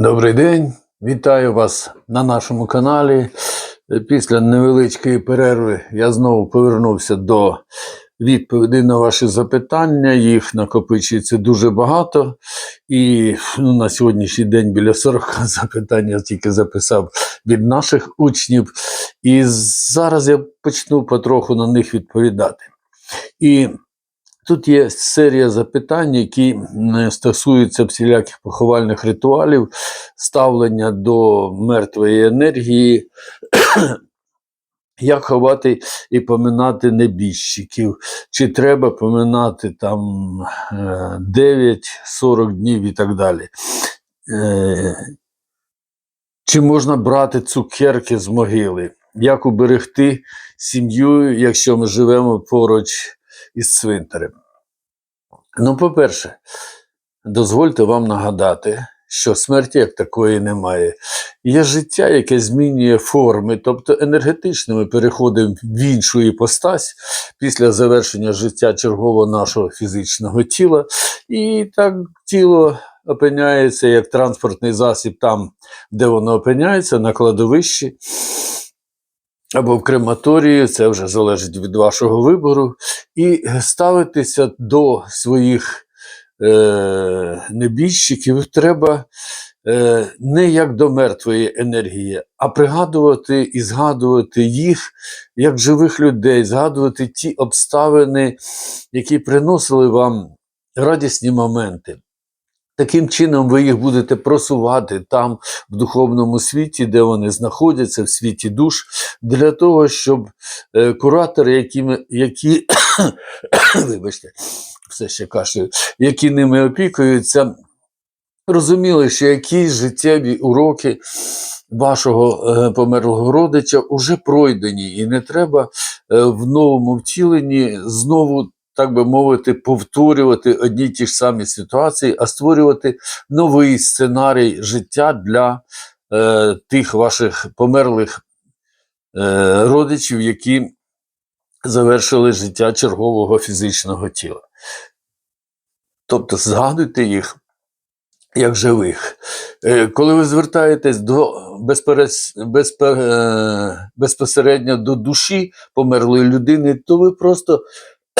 Добрий день, вітаю вас на нашому каналі. Після невеличкої перерви я знову повернувся до відповідей на ваші запитання. Їх накопичується дуже багато. І ну, на сьогоднішній день біля 40 запитань я тільки записав від наших учнів. І зараз я почну потроху на них відповідати. І Тут є серія запитань, які стосуються всіляких поховальних ритуалів, ставлення до мертвої енергії, як ховати і поминати небіжчиків, чи треба поминати там е, 9-40 днів і так далі. Е, Чи можна брати цукерки з могили? Як уберегти сім'ю, якщо ми живемо поруч із цвинтарем? Ну, по-перше, дозвольте вам нагадати, що смерті як такої немає. Є життя, яке змінює форми, тобто енергетично ми переходимо в іншу іпостась після завершення життя чергового нашого фізичного тіла, і так тіло опиняється як транспортний засіб там, де воно опиняється, на кладовищі. Або в крематорії, це вже залежить від вашого вибору, і ставитися до своїх е, небіжчиків треба е, не як до мертвої енергії, а пригадувати і згадувати їх як живих людей, згадувати ті обставини, які приносили вам радісні моменти. Таким чином, ви їх будете просувати там, в духовному світі, де вони знаходяться, в світі душ, для того, щоб е, куратори, які, які вибачте, все ще кашлюю, які ними опікуються, розуміли, що якісь життєві уроки вашого е, померлого родича вже пройдені, і не треба е, в новому втіленні знову. Так би мовити, повторювати одні ті ж самі ситуації, а створювати новий сценарій життя для е, тих ваших померлих е, родичів, які завершили життя чергового фізичного тіла. Тобто згадуйте їх як живих. Е, Коли ви звертаєтесь до безперес... безпе... е, безпосередньо до душі померлої людини, то ви просто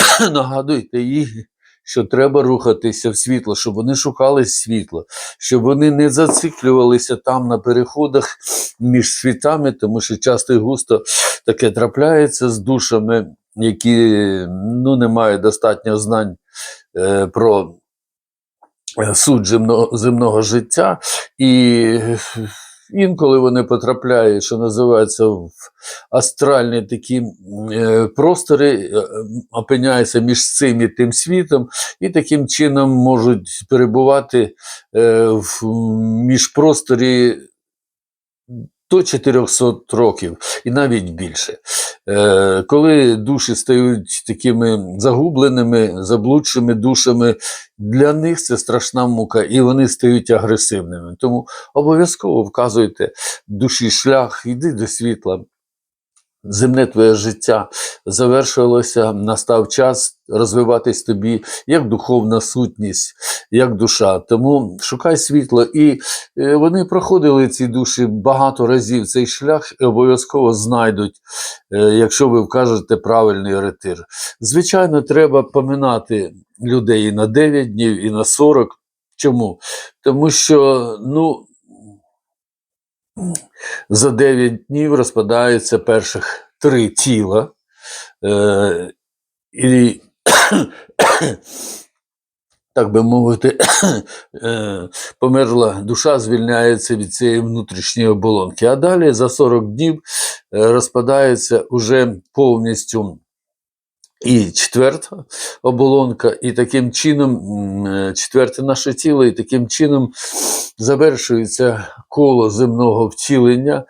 нагадуйте їй, що треба рухатися в світло, щоб вони шукали світло, щоб вони не зациклювалися там на переходах між світами, тому що часто і густо таке трапляється з душами, які ну, не мають достатньо знань е, про е, суть земного, земного життя, і інколи вони потрапляють, що називається, в астральні такі е, простори, е, опиняються між цим і тим світом, і таким чином можуть перебувати е, в міжпросторі до 400 років і навіть більше. Е, коли душі стають такими загубленими, заблудшими душами, для них це страшна мука, і вони стають агресивними. Тому обов'язково вказуйте душі шлях, йди до світла. Земне твоє життя завершилося, настав час розвиватись тобі як духовна сутність, як душа. Тому шукай світло. І е, вони проходили ці душі багато разів цей шлях і обов'язково знайдуть, якщо ви вкажете правильний ретир. Звичайно, треба поминати людей і на 9 днів, і на 40. Чому? Тому що, ну. За 9 днів розпадаються перших три тіла. Е, і, так би мовити, е, померла душа звільняється від цієї внутрішньої оболонки. А далі за 40 днів е, розпадається уже повністю і четверта оболонка, і таким чином е, четверте наше тіло, і таким чином завершується коло земного втілення.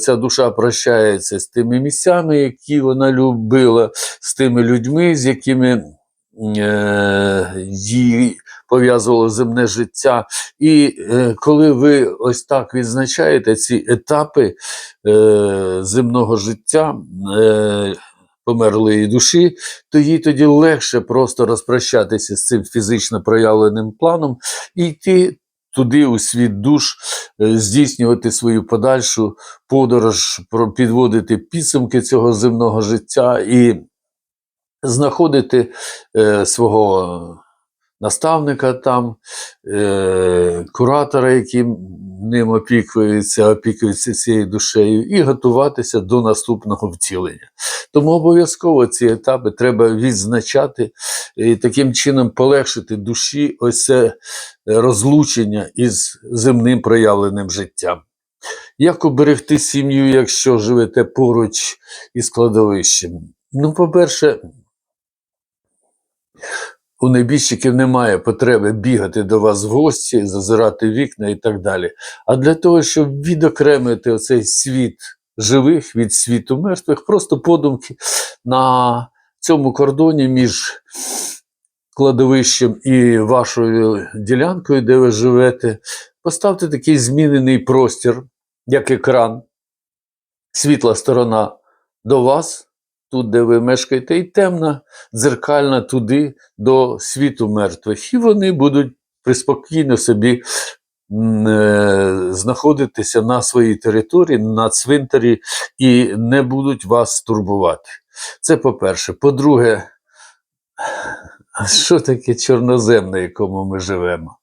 Ця душа прощається з тими місцями, які вона любила, з тими людьми, з якими її пов'язувало земне життя. І е, коли ви ось так відзначаєте ці етапи е, земного життя. Е, Померлої душі, то їй тоді легше просто розпрощатися з цим фізично проявленим планом і йти туди, у світ душ, е, здійснювати свою подальшу подорож, підводити підсумки цього земного життя і знаходити е, свого наставника там, е, куратора, який ним опікується, опікується цією душею, і готуватися до наступного втілення. Тому обов'язково ці етапи треба відзначати і таким чином полегшити душі ось це е, розлучення із земним проявленим життям. Як уберегти сім'ю, якщо живете поруч із кладовищем? Ну, по-перше, у небіжчиків немає потреби бігати до вас в гості, зазирати вікна і так далі. А для того, щоб відокремити оцей світ живих від світу мертвих, просто подумки на цьому кордоні між кладовищем і вашою ділянкою, де ви живете, поставте такий змінений простір, як екран, світла сторона до вас, тут, де ви мешкаєте, і темна, дзеркальна туди, до світу мертвих. І вони будуть приспокійно собі е, знаходитися на своїй території, на цвинтарі, і не будуть вас турбувати. Це по-перше. По-друге, що таке чорнозем, на якому ми живемо?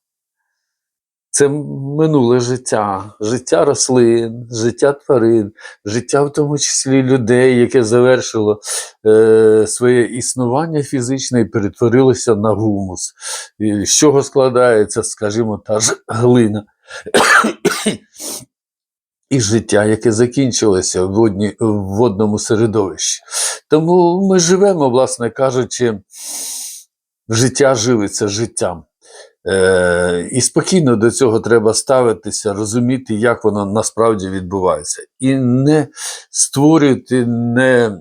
Це минуле життя, життя рослин, життя тварин, життя в тому числі людей, яке завершило е, своє існування фізичне і перетворилося на гумус. І з чого складається, скажімо, та ж глина. І життя, яке закінчилося в, водні, в водному середовищі. Тому ми живемо, власне кажучи, життя живиться життям. Е, і спокійно до цього треба ставитися, розуміти, як воно насправді відбувається. І не створювати, не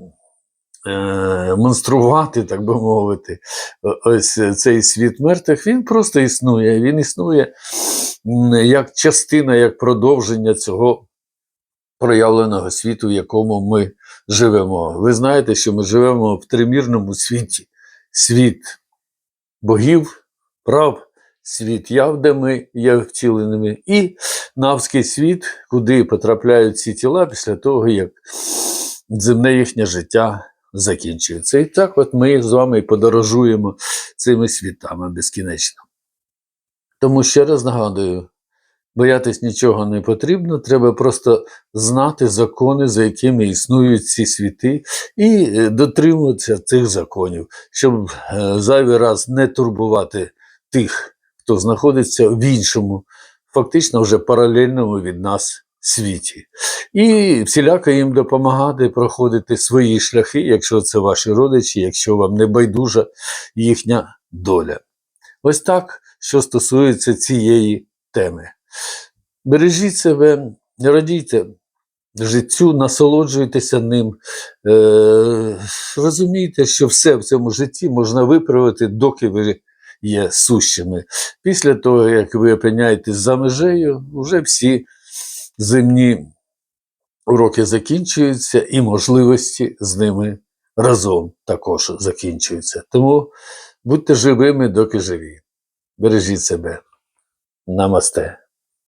е, монструвати, так би мовити, ось цей світ мертвих. Він просто існує. Він існує як частина, як продовження цього проявленого світу, в якому ми живемо. Ви знаєте, що ми живемо в тримірному світі. Світ богів, прав, світ яв, де є втіленими, і навський світ, куди потрапляють ці тіла після того, як земне їхнє життя закінчується. І так от ми з вами подорожуємо цими світами безкінечно. Тому ще раз нагадую, боятись нічого не потрібно, треба просто знати закони, за якими існують ці світи, і е, дотримуватися цих законів, щоб е, зайвий раз не турбувати тих, хто знаходиться в іншому, фактично вже паралельному від нас світі. І всіляко їм допомагати проходити свої шляхи, якщо це ваші родичі, якщо вам не байдужа їхня доля. Ось так, що стосується цієї теми. Бережіть себе, радійте життю, насолоджуйтеся ним. Е, розумійте, що все в цьому житті можна виправити, доки ви є сущими. Після того, як ви опиняєтесь за межею, вже всі земні уроки закінчуються, і можливості з ними разом також закінчуються. Тому будьте живими, доки живі. Бережіть себе. Намасте.